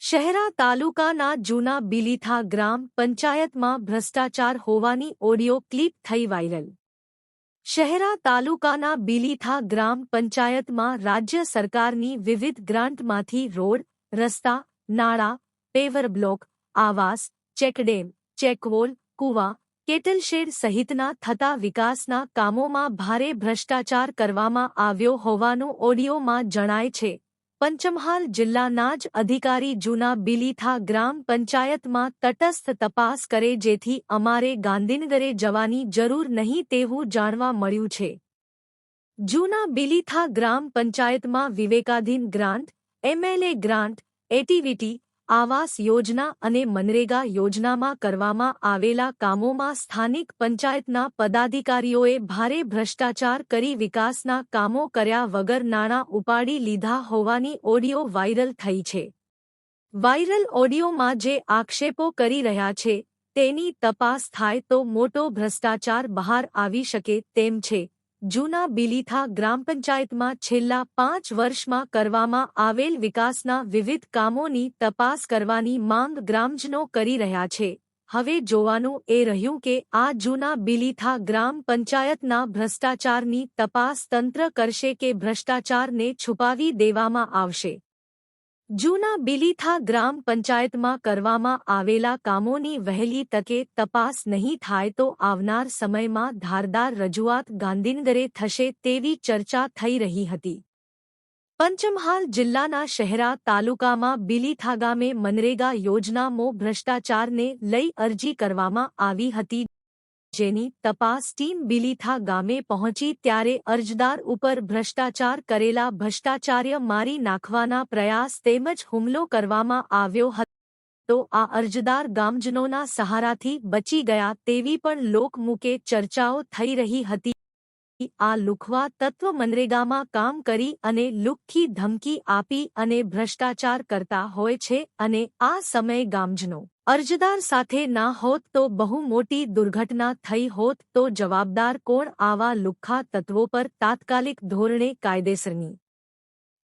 શહેરા તાલુકાના જૂના બિલીથા ગ્રામ પંચાયતમાં ભ્રષ્ટાચાર હોવાની ઓડિયો ક્લિપ થઈ વાયરલ. શહેરા તાલુકાના બિલીથા ગ્રામ પંચાયતમાં રાજ્ય સરકારની વિવિધ ગ્રાન્ટમાંથી રોડ, રસ્તા, નાળા, પેવર બ્લોક, આવાસ, ચેકડેમ, ચેકવોલ, કુવા કેટલશેડ સહિતના થતા વિકાસના કામોમાં ભારે ભ્રષ્ટાચાર કરવામાં આવ્યો હોવાનું ઓડિયોમાં જણાય છે. પંચમહાલ જિલ્લાના જ અધિકારી જૂના બિલીથા ગ્રામ પંચાયતમાં તટસ્થ તપાસ કરે જેથી અમારે ગાંધીનગરે જવાની જરૂર નહીં તેવું જાણવા મળ્યું છે. જૂના બિલીથા ગ્રામ પંચાયતમાં વિવેકાધીન ગ્રાન્ટ, એમએલએ ગ્રાન્ટ, એટીવીટી આવાસ યોજના અને મનરેગા યોજનામાં કરવામાં આવેલા કામોમાં સ્થાનિક પંચાયતના પદાધિકારીઓએ ભારે ભ્રષ્ટાચાર કરી વિકાસના કામો કર્યા વગર નાણાં ઉપાડી લીધા હોવાની ઓડિયો વાયરલ થઈ છે. વાયરલ ઓડિયોમાં જે આક્ષેપો કરી રહ્યા છે, તેની તપાસ થાય તો મોટો ભ્રષ્ટાચાર બહાર આવી શકે તેમ છે. જૂના બિલીથા ગ્રામ પંચાયતમાં છેલ્લા પાંચ વર્ષમાં કરવામાં આવેલ વિકાસના વિવિધ કામોની તપાસ કરવાની માંગ ગ્રામજનો કરી રહ્યા છે. હવે જોવાનું એ રહ્યું કે આ જૂના બિલીથા ગ્રામ પંચાયતના ભ્રષ્ટાચારની તપાસ તંત્ર કરશે કે ભ્રષ્ટાચારને છુપાવી દેવામાં આવશે. જૂના બિલીથા ગ્રામ પંચાયતમાં કરવામાં આવેલા કામોની વહેલી તકે તપાસ નહીં થાય તો આવનાર સમયમાં ધારદાર રજૂઆત ગાંધીનગરે થશે તેવી ચર્ચા થઈ રહી હતી. પંચમહાલ જિલ્લાના શહેરા તાલુકામાં બિલીથા ગામે મનરેગા યોજનામાં ભ્રષ્ટાચારને લઈ અરજી કરવામાં આવી હતી. જેની તપાસ ટીમ બિલીથા ગામે પહોંચી ત્યારે અરજદાર ઉપર ભ્રષ્ટાચાર કરેલા ભ્રષ્ટાચાર્ય મારી નાખવાના પ્રયાસ તેમજ હુમલો કરવામાં આવ્યો હતો, તો આ અરજદાર ગામજનોના સહારાથી બચી ગયા તેવી પણ લોકમુકે ચર્ચાઓ થઈ રહી હતી. આ લુખવા તત્વ મનરેગામાં કામ કરી અને લુખ્ખી ધમકી આપી અને ભ્રષ્ટાચાર કરતા હોય છે અને આ સમયે ગામજનો અરજદાર સાથે ના હોત તો બહુ મોટી દુર્ઘટના થઈ હોત તો જવાબદાર કોણ આવા લુખ્ખા તત્વો પર તાત્કાલિક ધોરણે કાયદેસરની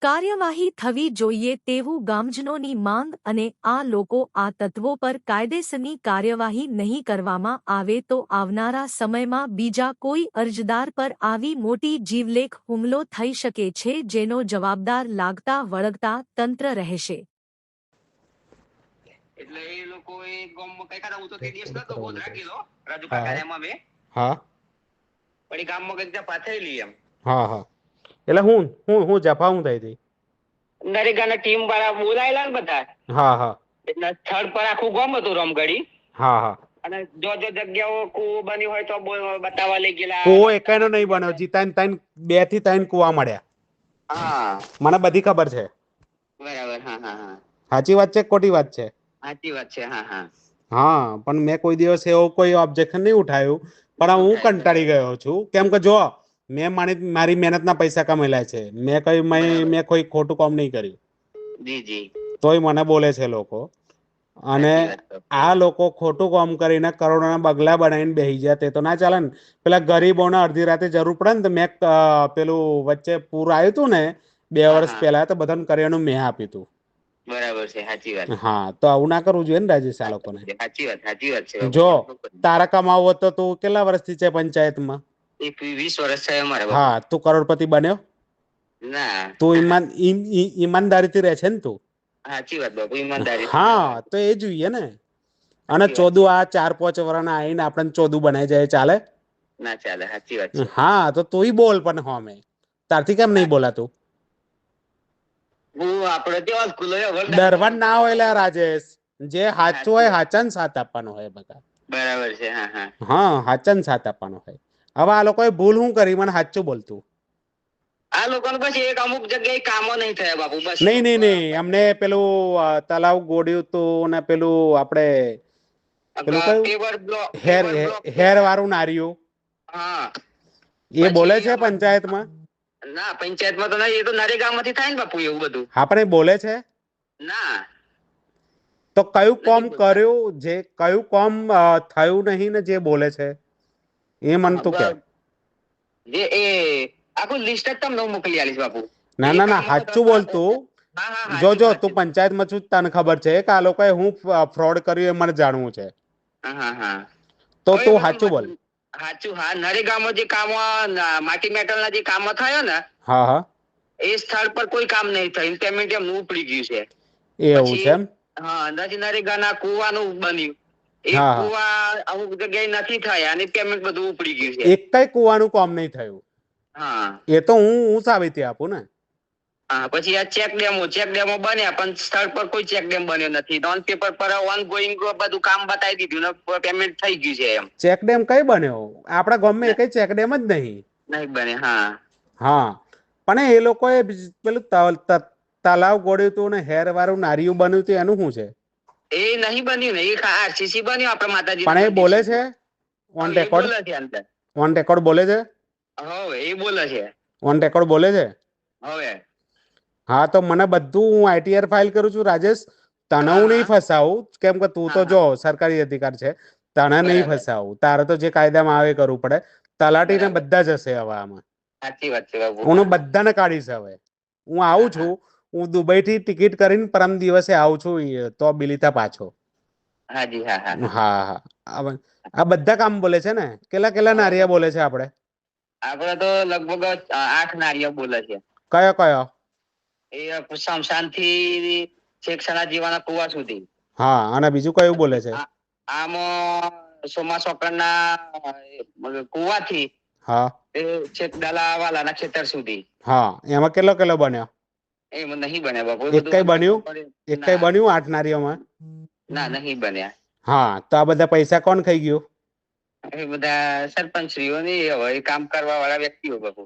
કાર્યવાહી થવી જોઈએ તેવું ગામજનોની માંગ અને આ લોકો આ તત્વો પર કાયદેસરની કાર્યવાહી નહીં કરવામાં આવે તો આવનારા સમયમાં બીજા કોઈ અરજદાર પર આવી મોટી જીવલેખ હુમલો થઈ શકે છે જેનો જવાબદાર લાગતા વળગતા તંત્ર રહેશે. એટલે એ લોકો એ ગામમાં કઈ કાઢા હું તો તે દિવસ નતો બોધ રાખેલો રાજુ. કાકા એમાં મેં હા. પણ એ ગામમાં કંઈક ત્યાં પાથરેલી એમ. હા હા. એટલે હું હું હું જફા હું થઈ હતી. નરેગાના ટીમ વાળા બોલાયેલા ને બધા? હા હા. એટલે સ્થળ પર આખું ગામ હતું રમગડી હા હા. અને જો જો જગ્યાઓ કુવો બની હોય તો બતાવવા લઈ ગયેલા. કુવો એકાનો નહીં બન્યો. જી ત્રણ ત્રણ બેથી ત્રણ કુવા મળ્યા. હા. મને બધી ખબર છે. બરાબર હા હા હા. સાચી વાત છે ખોટી વાત છે? સાચી વાત છે હા હા. હા પણ મેં કોઈ દિવસ એવો કોઈ ઓબ્જેક્શન નહીં ઉઠાવ્યું પણ હું કંટાળી ગયો છું. કેમ કે જો મેં મારી મારી મહેનતના પૈસા કમેલા છે. મેં કઈ મેં. કોઈ ખોટું કામ નહીં કર્યું. જી જી. તોય મને બોલે છે લોકો. અને. આ લોકો ખોટું કામ કરીને કરોડોના બગલા બનાવીને બેસી જાય. તે તો ના ચાલે ને. પેલા ગરીબોને અડધી રાતે જરૂર પડે ને તો મેં પેલું વચ્ચે પૂર આવ્યું હતું ને બે વર્ષ. પહેલા તો બધાને કરિયાણું મેં આપ્યું હતું બરાબર છે સાચી વાત. હા તો આવું ના કરવું જોઈએ ને રાજેશ આ લોકોને. સાચી વાત સાચી વાત છે. જો તારા કમાવો તો તું કેટલા વર્ષથી છે પંચાયતમાં? વીસ વર્ષ થયા અમારે હા તું કરોડપતિ બન્યો? ના. તું ઈમાન ઈમાનદારીથી રહે છે ને તું? સાચી વાત બાપુ ઈમાનદારી હા તો એ જોઈએ ને. અને ચોદું આ ચાર પાંચ વર્ષના આવીને આપણને ચોદું બનાવી જાય ચાલે? ના ચાલે સાચી વાત હા તો તુંય બોલ પણ હોમે. તારથી કેમ નહીં બોલાતું? ડરવાનું ના હોય લે રાજેશ. જે સાચું હોય હાચન સાથ આપવાનો હોય બધા બરાબર છે હા હા. હા સાચા સાથ આપવાનો હોય. હવે આ લોકોએ ભૂલ શું કરી? મને સાચું બોલતું. આ લોકોને બસ એક અમુક જગ્યાએ કામો નહીં થયા બાપુ બસ. નહીં નહીં નહીં. અમને પેલું તલાવ ગોડ્યું તું ને પેલું આપણે પેલું કયું? હેર હેર વાળું નાર્યું. હા. એ બોલે છે પંચાયતમાં? ના પંચાયતમાં તો નહીં એ તો નરેગામાંથી થાય ને બાપુ એવું બધું. આપણે બોલે છે? ના. તો કયું કોમ કર્યું? જે કયું કોમ થયું નહીં ને જે બોલે છે? એ મને તું કે. જે એ આખું લિસ્ટ જ તમને મોકલી આલીશ બાપુ. ના ના ના સાચું બોલતું જો જો તું પંચાયત પંચાયતમાં છું તને ખબર છે કે આ લોકોએ હું ફ્રોડ કર્યું એ મને જાણવું છે. તો તું સાચું બોલ. સાચું હા. નરેગામો જે કામો માટી મેટલના જે કામો થયો ને હા હા. એ સ્થળ પર કોઈ કામ નહીં થયું. પેમેન્ટ એમ ઉપડી ગયું છે. એવું છે હા નથી નરેગાના કુવાનું બન્યું. એ હા, હા. કુવા અમુક જગ્યાએ નથી થયા અને પેમેન્ટ બધું ઉપડી ગયું છે. એક કઈ કુવાનું કામ નહીં થયું. હા. એ તો હું હું સાબિતી આપું ને? હા પછી આ ચેક ડેમો ચેક ડેમો બન્યા પણ સ્થળ પર કોઈ ચેક ડેમ બન્યો નથી. નોન પેપર પર ઓન ગોઈંગ બધું કામ બતાવી દીધું ને પેમેન્ટ થઈ ગયું છે એમ. ચેક ડેમ કઈ બન્યો? આપણા ગામમાં કઈ ચેક ડેમ જ નહીં. નહીં બને હા. હા. પણ એ લોકોએ પેલું તલાવ ગોળ્યું હતું ને હેર વાળું નારિયું બન્યું હતું એનું શું છે? એ નહીં બન્યું ને એ આરસીસી બન્યું આપણે માતાજી પણ એ બોલે છે? ઓન રેકોર્ડ ઓન રેકોર્ડ બોલે છે હવે એ બોલે છે. ઓન રેકોર્ડ બોલે છે? હવે. હા તો મને બધું હું આઈટીઆર ફાઇલ કરું છું રાજેશ. તને હું નહીં ફસાવું. કેમ કે તું તો જો સરકારી અધિકાર છે. તને નહીં ફસાવું. તારે તો જે કાયદામાં આવે કરવું પડે. તલાટીને ને બધા જ હશે હવે આમાં. સાચી વાત છે હું બધાને કાઢીશ હવે. હું આવું છું. હું દુબઈથી ટિકિટ કરીને પરમ દિવસે આવું છું તો બિલીતા પાછો. હાજી હા હા. હા હા. આ- બધા કામ બોલે છે ને? કેટલા કેટલા નારિયા બોલે છે આપણે? આપડે તો લગભગ આઠ નારીઓ બોલે છે. કયો કયો? એ શમશાનથી શેખસાના જીવાના કુવા સુધી. હા અને બીજું કયું બોલે છે? આમ આમાં સોમા સોકરના કુવાથી હા. એ છેક દલાવાલાના ખેતર સુધી. હા એમાં કેટલો કેટલો બન્યો? એમ નહીં બન્યા બાપુ. એક કઈ બન્યું? એક કઈ બન્યું આઠ નારીઓમાં ના નહીં બન્યા. હા તો આ બધા પૈસા કોણ ખાઈ ગયું? એ બધા સરપંચ શ્રીઓ ને હવે કામ કરવા વાળા વ્યક્તિઓ બાપુ.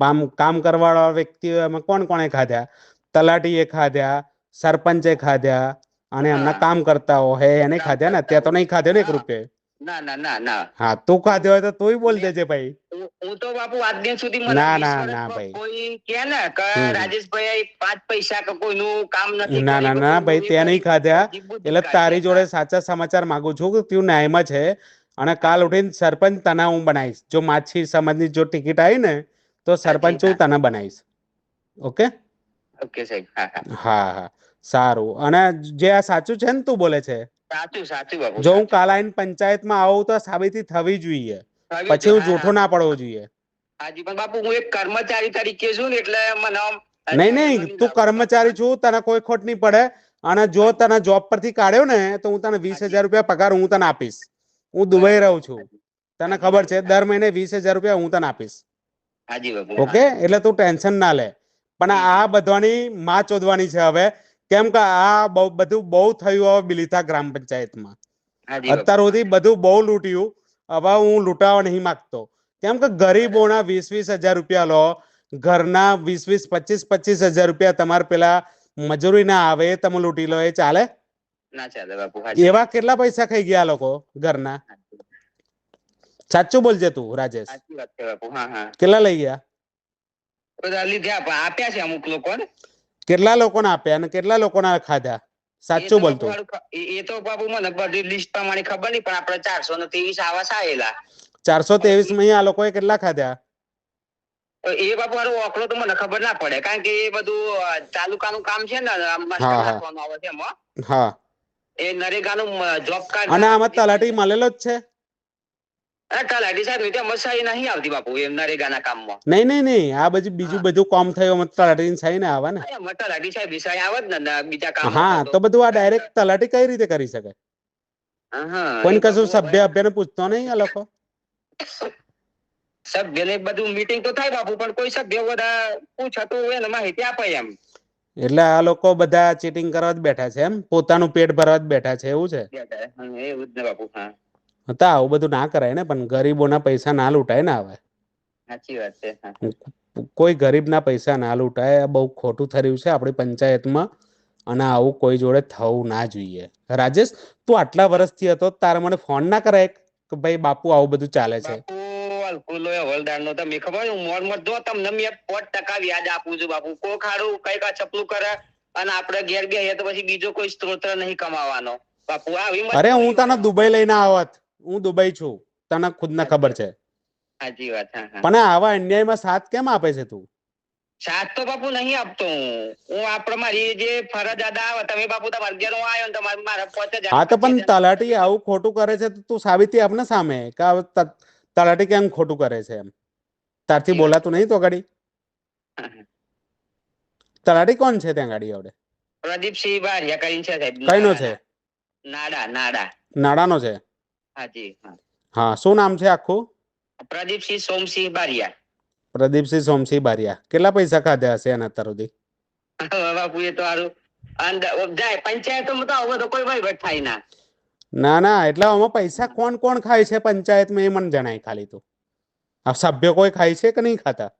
કામ કામ કરવાવાળા વ્યક્તિઓ એમાં કોણ કોણે ખાધ્યા તલાટીએ ખાધ્યા સરપંચે ખાધ્યા અને એમના. કામ કરતાઓ હે એને ખાધ્યા ને? ત્યાં તો નહીં ખાધ્યો ને એક રૂપિયા? ના ના ના ના. હા તું ખાધ્યો હોય તો તુંય બોલ દેજે ભાઈ. હું- તો બાપુ આજ દિન સુધી મને ના, ના, ના, ભાઈ. કોઈ કે ને કે રાજેશભાઈ પાંચ પૈસા કે કોઈનું કામ નથી ના ના ના ભાઈ તે નહીં. ખાધ્યા એટલે તારી જોડે સાચા સમાચાર માંગુ છું કે તું ન્યાયમાં છે અને કાલ ઉઠીને સરપંચ તને હું બનાવીશ. જો માછી સમાજની જો ટિકિટ આવી ને તો સરપંચ હું તને બનાવીશ. ઓકે? ઓકે સાહેબ હા હા. સારું. અને જે આ સાચું છે ને તું બોલે છે? સાચું સાચું બાપુ જો હું. કાલ આવીને પંચાયતમાં આવું તો સાબિતી થવી જોઈએ. પછી હું જૂઠો ના પડવો જોઈએ. હાજી પણ બાપુ હું એક કર્મચારી તરીકે છું ને એટલે મને નહીં નહીં તું કર્મચારી છું તને કોઈ ખોટ નહીં પડે. અને જો તને જોબ પરથી કાઢ્યો ને તો હું તને વીસ હજાર રૂપિયા પગાર હું તને આપીશ. હું દુબઈ રહું છું. તને ખબર છે દર મહિને વીસ હજાર રૂપિયા હું તને આપીશ. ઓકે? એટલે તું ટેન્શન ના લે. પણ આ બધાની માં ચોદવાની છે હવે. કેમ કે આ બધું બહુ થયું હવે બિલીથા ગ્રામ પંચાયતમાં. અત્યાર સુધી બધું બહુ લૂંટ્યું. હવે હું લૂંટાવા નહીં માંગતો. કેમ કે ગરીબોના વીસ વીસ હજાર રૂપિયા લો ઘરના વીસ વીસ પચીસ પચીસ હજાર રૂપિયા તમારે પેલા મજૂરી ના આવે તમે લૂંટી લો એ ચાલે? એવા કેટલા પૈસા ખાઈ ગયા લોકો ઘરના? સાચું બોલજે તું રાજેશ. કેટલા લઈ ગયા? આપ્યા છે અમુક લોકો ને કેટલા લોકોને આપ્યા અને કેટલા લોકોના ખાધા? સાચું બોલતો. એ તો બાપુ મને બધી લિસ્ટ પ્રમાણે ખબર નહીં પણ આપણે ચારસો ને ત્રેવીસ આવાસ આવેલા ચારસો ત્રેવીસમાં આ લોકોએ કેટલા ખાધા? એ બાપુ મારો ઓકડો તો મને ખબર ના પડે કારણ કે એ બધું તાલુકાનું કામ છે ને. આવે છે એમાં હા. એ નરેગાનું જોબ કાર્ડ અને આમાં તલાટી મળેલો જ છે? સાહેબની ત્યાં મસાઈ નહીં આવતી બાપુ એ નરેગાના કામમાં. નહીં નહીં નહીં આ બધું બીજું બધું કામ થયું એમાં તલાટીની સહી ને આવે ને. એમાં તલાટી સાહેબની સહી ને, ને બીજા કામ હા તો બધું આ ડાયરેક્ટ તલાટી કઈ રીતે કરી શકે? કોઈ કશું સભ્ય અભ્યને પૂછતો નહીં આ લોકો? સભ્ય ને બધું મીટિંગ તો થાય બાપુ પણ કોઈ સભ્ય બધા પૂછતું હોય ને માહિતી આપે એમ. એટલે આ લોકો બધા ચીટિંગ કરવા જ બેઠા છે એમ? પોતાનું પેટ ભરવા જ બેઠા છે એવું છે? એવું જ ને બાપુ હા. તો આવું બધું ના કરાય ને પણ ગરીબોના પૈસા ના લૂંટાય ને હવે. સાચી વાત છે કોઈ ગરીબના પૈસા ના લૂંટાય આ બહુ ખોટું થયું છે આપણી પંચાયતમાં અને આવું કોઈ જોડે થવું ના જોઈએ. રાજેશ તું આટલા વર્ષથી હતો તારે મને ફોન ના કરાય કે ભાઈ બાપુ આવું બધું ચાલે છે? અલ્કુલો હવલદાર નો તમે ખબર હું મોર મોર જો તમને મેં ટકા વ્યાજ આપું છું બાપુ. કો ખાડું કંઈક આ ચપલું કરે અને આપણે ઘેર બેહીએ તો પછી બીજો કોઈ સ્ત્રોત નહીં કમાવાનો. બાપુ આવી અરે હું તને દુબઈ લઈને આવત. હું દુબઈ છું. તને ખુદ ને ખબર છે. સાચી વાત પણ આવા અન્યાયમાં સાથ કેમ આપે છે તું? સાથ તો બાપુ નહીં આપતો હું. આપણે મારી જે ફરજ અદા તમે બાપુ તમારે ઘેર હું આવ્યો તમારે મારા પોતે હા તો પણ તલાટી આવું ખોટું કરે છે તો તું સાબિતી આપને સામે કે તલાટી કેમ ખોટું કરે છે એમ? તારથી બોલાતું નહીં તો ગાડી? તલાટી કોણ છે ત્યાં ગાડી આવડે? પ્રદીપસિંહ બારિયા કરીને છે સાહેબ. કઈનો છે? નાડા. નાડા. નાડાનો છે? હાજી હા. શું નામ છે આખું? પ્રદીપસિંહ સોમસિંહ બારિયા. પ્રદીપસિંહ સોમસિંહ બારિયા. કેટલા પૈસા ખાધા હશે એના અત્યાર સુધી? બાપુ એ તો સારું જાય પંચાયતોમાં તો હવે તો કોઈ વહીવટ થાય ના. ના ના એટલે આમાં પૈસા કોણ કોણ ખાય છે પંચાયતમાં એ મને જણાય ખાલી તો. આ સભ્ય કોઈ ખાય છે કે નહીં ખાતા?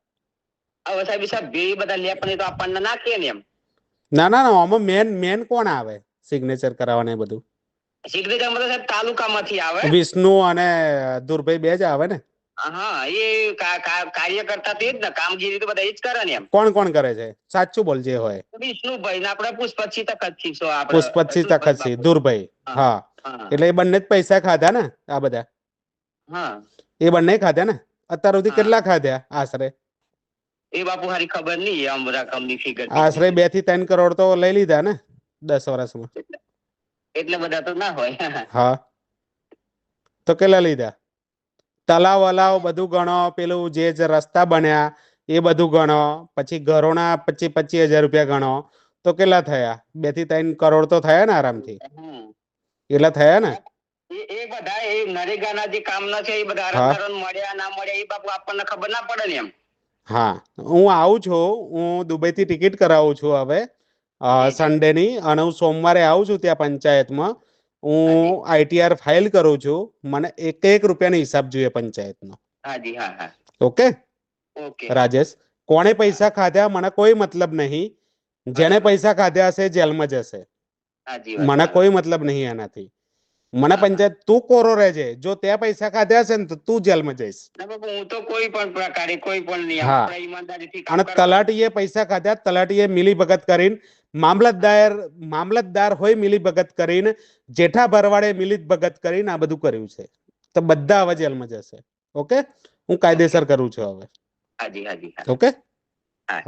હવે સાહેબ સભ્ય બધા લે પણ એ તો આપણને નાખીએ ને એમ. ના ના ના આમાં મેન મેન કોણ આવે? સિગ્નેચર કરાવવાને બધું? સિગ્નેચરમાં તો સાહેબ તાલુકામાંથી આવે. વિષ્ણુ અને દુર્ભાઈ બે જ આવે ને? હા એ કાર્ય કરતા તે જ ને કામગીરી તો બધા એ જ કરે ને એમ. કોણ કોણ કરે છે? સાચું બોલ જે હોય. વિષ્ણુભાઈ ને આપણે પુષ્પતસિંહ તખતસિંહ છો આપણે પુષ્પતસિંહ તખતસિંહ દુર્ભાઈ. હા હા. એટલે એ બંને જ પૈસા ખાધા ને આ બધા? હા. એ બંને ખાધા ને? અત્યાર સુધી કેટલા ખાધા આશરે? એ બાપુ હારી ખબર નહીં આમ રકમની ફિગર આશરે બેથી ત્રણ કરોડ તો લઈ લીધા ને દસ વર્ષમાં. એટલે બધા તો ના હોય. હા. તો કેટલા લીધા? તલાવ વલાવ બધું ગણો પેલું જે જે રસ્તા બન્યા એ બધું ગણો પછી ઘરોના પચીસ પચીસ હજાર રૂપિયા ગણો. તો કેટલા થયા? બેથી ત્રણ કરોડ તો થયા ને આરામથી. એટલા થયા ને? એ બધા એ નરેગાના જે કામના છે એ બધા. મળ્યા ના મળ્યા એ બાપુ આપણને ખબર ના પડે ને એમ. હા. હું આવું છું હું દુબઈ થી ટિકિટ કરાવું છું હવે. સન્ડેની અને હું સોમવારે આવું છું ત્યાં પંચાયતમાં. હું. આઈટીઆર ફાઇલ કરું છું. મને એક એક રૂપિયાનો હિસાબ જોઈએ પંચાયતનો. હાજી હા હા. ઓકે? ઓકે. રાજેશ કોણે પૈસા ખાધા? મને કોઈ મતલબ નહીં. જેને પૈસા ખાધા હશે જેલમાં જશે. મને કોઈ મતલબ નહીં એનાથી. મને. પંચાયત તું કોરો રહેજે. જો ત્યાં પૈસા ખાધા હશે ને તો તું જેલમાં જઈશ. હું તો કોઈ પણ પ્રકારે કોઈ પણ હા. અને તલાટીએ પૈસા ખાધા તલાટીએ મિલી ભગત કરીને મામલતદાર મામલતદાર હોય મિલી ભગત કરીને જેઠા ભરવાડે મિલી ભગત કરીને આ બધું કર્યું છે. તો બધા હવે જેલમાં જશે. ઓકે? હું કાયદેસર કરું છું હવે. હાજી હાજી ઓકે? હા.